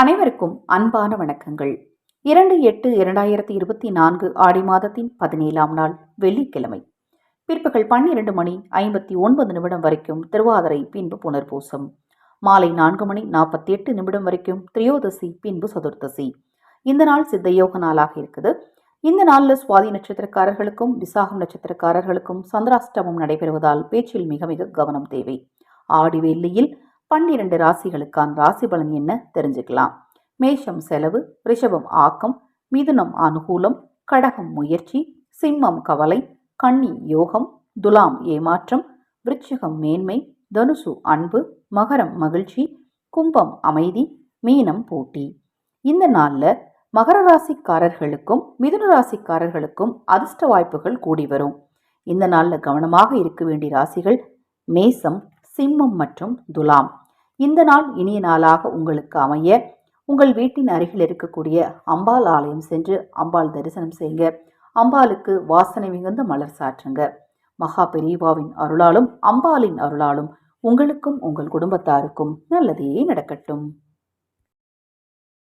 அனைவருக்கும் அன்பான வணக்கங்கள். இரண்டு எட்டு இரண்டாயிரத்தி இருபத்தி நான்கு ஆடி மாதத்தின் பதினேழாம் நாள் வெள்ளிக்கிழமை. பிற்பகல் பன்னிரண்டு மணி ஐம்பத்தி ஒன்பது நிமிடம் வரைக்கும் திருவாதிரை பின்பு புனர்பூசம். மாலை நான்கு மணி நாற்பத்தி எட்டு நிமிடம் வரைக்கும் திரியோதசி பின்பு சதுர்த்தசி. இந்த நாள் சித்தயோக நாளாக இருக்குது. இந்த நாளில் சுவாதி நட்சத்திரக்காரர்களுக்கும் விசாகம் நட்சத்திரக்காரர்களுக்கும் சந்திராஷ்டமம் நடைபெறுவதால் பேச்சில் மிக மிக கவனம் தேவை. ஆடி வெள்ளியில் பன்னிரண்டு ராசிகளுக்கான ராசி பலன் என்ன தெரிஞ்சுக்கலாம். மேஷம் செலவு ரிஷபம் ஆக்கம் மிதுனம் அனுகூலம் கடகம் முயற்சி சிம்மம் கவலை கன்னி யோகம் துலாம் ஏமாற்றம் விருச்சிகம் மேன்மை தனுசு அன்பு மகரம் மகிழ்ச்சி கும்பம் அமைதி மீனம் போட்டி. இந்த நாளில் மகர ராசிக்காரர்களுக்கும் மிதுன ராசிக்காரர்களுக்கும் அதிர்ஷ்ட வாய்ப்புகள் கூடி வரும். இந்த நாளில் கவனமாக இருக்க வேண்டிய ராசிகள் மேசம் சிம்மம் மற்றும் துலாம். இந்த நாள் இனிய நாளாக உங்களுக்கு அமைய. உங்கள் வீட்டின் அருகில் இருக்கக்கூடிய அம்பாள் ஆலயம் சென்று அம்பாள் தரிசனம் செய்யுங்க. அம்பாளுக்கு வாசனை மிகுந்த மலர் சாற்றுங்க. மகா பெரியவாவின் அருளாலும் அம்பாளின் அருளாலும் உங்களுக்கும் உங்கள் குடும்பத்தாருக்கும் நல்லதே நடக்கட்டும்.